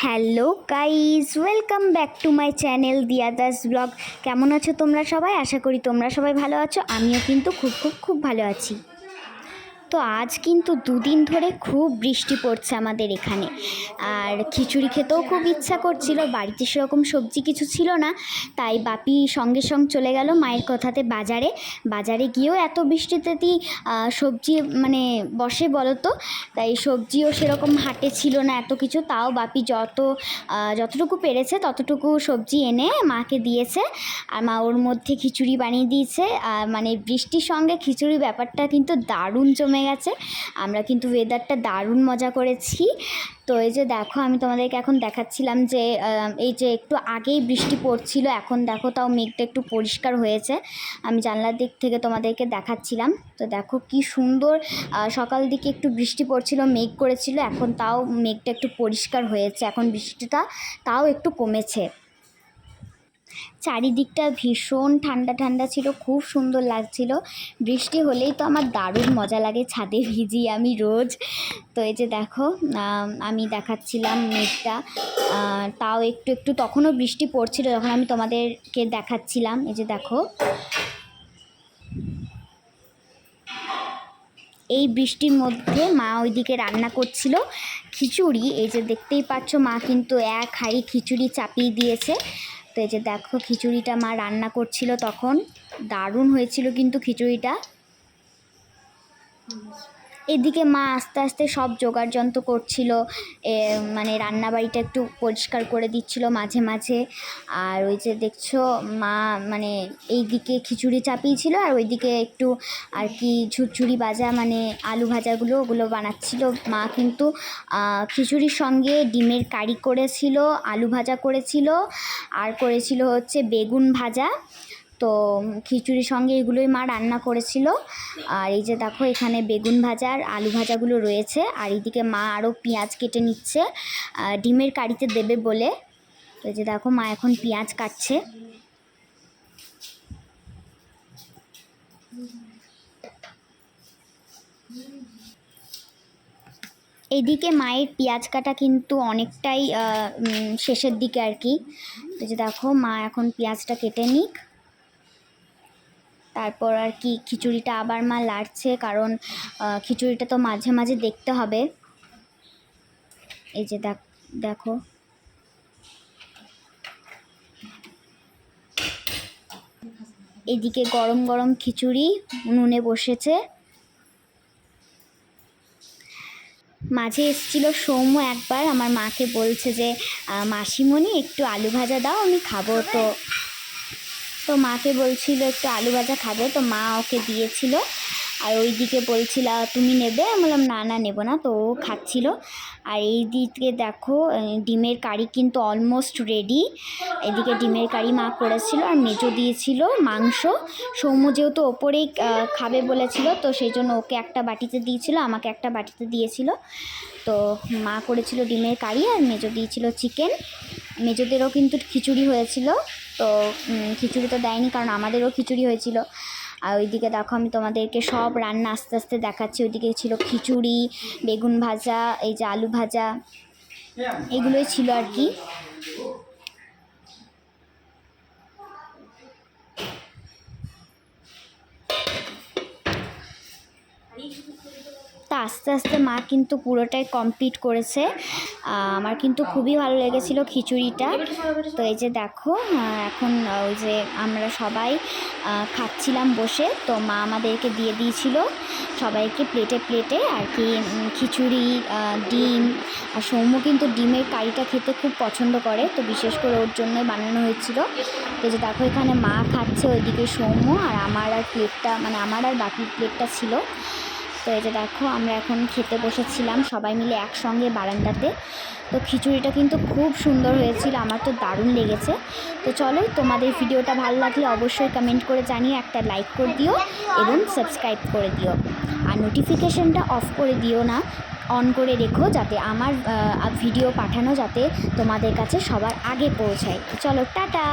Hello guys welcome back to my channel Diya Das vlog কেমন আছো তোমরা সবাই? আশা করি তোমরা সবাই ভালো আছো। আমিও কিন্তু খুব খুব খুব ভালো আছি। তো আজ কিন্তু দুদিন ধরে খুব বৃষ্টি পড়ছে আমাদের এখানে। আর খিচুড়ি খেতেও খুব ইচ্ছা করছিল বাড়িতে সেরকম সবজি কিছু ছিল না তাই বাপি সঙ্গে সঙ্গে চলে গেল মায়ের কথাতে বাজারে। বাজারে গিয়েও এত বৃষ্টিতেই আহ, সবজি মানে বসে বলো তো তাই সবজিও সেরকম হাটে ছিল না এত কিছু তাও বাপি যত যতটুকু পেরেছে ততটুকু সবজি এনে মাকে দিয়েছে। আর মা ওর মধ্যে খিচুড়ি বানিয়ে দিয়েছে মানে বৃষ্টির সঙ্গে খিচুড়ি ব্যাপারটা কিন্তু দারুণ জমে গেছে। আমরা কিন্তু ওয়েদারটা দারুণ মজা করেছি। তো এই যে দেখো, আমি তোমাদেরকে এখন দেখাচ্ছিলাম যে এই যে একটু আগেই বৃষ্টি পড়ছিল, এখন দেখো তাও মেঘটা একটু পরিষ্কার হয়েছে। আমি জানলার দিক থেকে তোমাদেরকে দেখাচ্ছিলাম। তো দেখো কি সুন্দর সকাল দিকে একটু বৃষ্টি পড়ছিল, মেঘ করেছিল, এখন তাও মেঘটা একটু পরিষ্কার হয়েছে। এখন বৃষ্টিটা তাও একটু কমেছে। চারিদিকটা ভীষণ ঠান্ডা ঠান্ডা ছিল, খুব সুন্দর লাগছিল। বৃষ্টি হলেই তো আমার দারুণ মজা লাগে ছাদে ভিজি আমি রোজ। তো এই যে দেখো, আমি দেখাচ্ছিলাম মেঘটা। তাও একটু একটু তখনও বৃষ্টি পড়ছিল যখন আমি তোমাদেরকে দেখাচ্ছিলাম। এই যে দেখো। এই বৃষ্টির মধ্যে মা ওইদিকে রান্না করছিল খিচুড়ি। এই যে দেখতেই পাচ্ছ, মা কিন্তু এক হাঁড়ি খিচুড়ি চাপিয়ে দিয়েছে। তো এই যে দেখো খিচুড়িটা মা রান্না করছিল তখন। দারুণ হয়েছিল কিন্তু খিচুড়িটা। এদিকে মা আস্তে আস্তে সব জোগাড় যন্ত্র করছিল মানে রান্নাবাড়িটা একটু পরিষ্কার করে দিচ্ছিল মাঝে মাঝে। আর ওই যে দেখছ, মা মানে এই দিকে খিচুড়ি চাপিয়েছিল, আর ওইদিকে একটু আর কি ঝুরঝুরি ভাজা মানে আলু ভাজাগুলো ওগুলো বানাচ্ছিল। মা কিন্তু খিচুড়ির সঙ্গে ডিমের কারি করেছিল, আলু ভাজা করেছিল, আর করেছিল হচ্ছে বেগুন ভাজা। তো খিচুড়ির সঙ্গে এগুলোই মা রান্না করেছিল। আর এই যে দেখো, এখানে বেগুন ভাজা আর আলু ভাজাগুলো রয়েছে। আর এইদিকে মা আরও পেঁয়াজ কেটে নিচ্ছে ডিমের কারিতে দেবে বলে। তো যে দেখো, মা এখন পেঁয়াজ কাটছে। এইদিকে মায়ের পেঁয়াজ কাটা কিন্তু অনেকটাই শেষের দিকে আর কি। তো যে দেখো, মা এখন পেঁয়াজটা কেটে নিক। তারপর আর কি খিচুড়িটা আবার মা লাড়ছে, কারণ খিচুড়িটা তো মাঝে মাঝে দেখতে হবে। এই যে দেখ এদিকে গরম গরম খিচুড়ি উনুনে বসেছে। মাঝে এসেছিল সৌম্য একবার, আমার মাকে বলছে যে মাসিমণি, একটু আলু ভাজা দাও, আমি খাব। তো তো মাকে বলছিল একটু আলু ভাজা খাবে, তো মা ওকে দিয়েছিল। আর ওই দিকে বলছিল, তুমি নেবে? আমি বললাম, না না, নেব না। তো ও খাচ্ছিল। আর এই দিকে দেখো ডিমের কারি কিন্তু অলমোস্ট রেডি এদিকে ডিমের কারি মা করেছিল আর মেজো দিয়েছিল মাংস। সৌম্য যেহেতু ওপরেই খাবে বলেছিল, তো সেই জন্য ওকে একটা বাটিতে দিয়েছিল, আমাকে একটা বাটিতে দিয়েছিল। তো মা করেছিল ডিমের কারি আর মেজো দিয়েছিল চিকেন মেজোদেরও কিন্তু খিচুড়ি হয়েছিল। তো খিচুড়ি তো দেয়নি কারণ আমাদেরও খিচুড়ি হয়েছিল। আর ওইদিকে দেখো আমি তোমাদেরকে সব রান্না আস্তে আস্তে দেখাচ্ছি। ওইদিকে ছিল খিচুড়ি, বেগুন ভাজা, এই যে আলু ভাজা, এগুলোই ছিল আর কি। আস্তে আস্তে মা কিন্তু পুরোটাই কমপ্লিট করেছে। আমার কিন্তু খুবই ভালো লেগেছিলো খিচুড়িটা। তো এই যে দেখো এখন ওই যে আমরা সবাই খাচ্ছিলাম বসে। তো মা আমাদেরকে দিয়ে দিয়েছিল সবাইকে প্লেটে প্লেটে আর কি খিচুড়ি ডিম। আর সৌম্য কিন্তু ডিমের কারিটা খেতে খুব পছন্দ করে। তো বিশেষ করে ওর জন্যই বানানো হয়েছিল। তো যে দেখো, এখানে মা খাচ্ছে ওইদিকে সৌম্য আর আমার আর প্লেটটা মানে আমার আর বাকি প্লেটটা ছিল। তো এই যে দেখো, আমরা এখন খেতে বসেছিলাম, সবাই মিলে একসঙ্গে বারান্দাতে। তো খিচুড়িটা কিন্তু খুব সুন্দর হয়েছিল, আমার তো দারুণ লেগেছে। তো চলো, তোমাদের ভিডিওটা ভালো লাগলে অবশ্যই কমেন্ট করে জানিয়ে একটা লাইক করে দিও এবং সাবস্ক্রাইব করে দিও। আর নোটিফিকেশনটা অফ করে দিও না অন করে রেখো যাতে আমার ভিডিও পাঠানো যাতে তোমাদের কাছে সবার আগে পৌঁছায়। চলো, টাটা!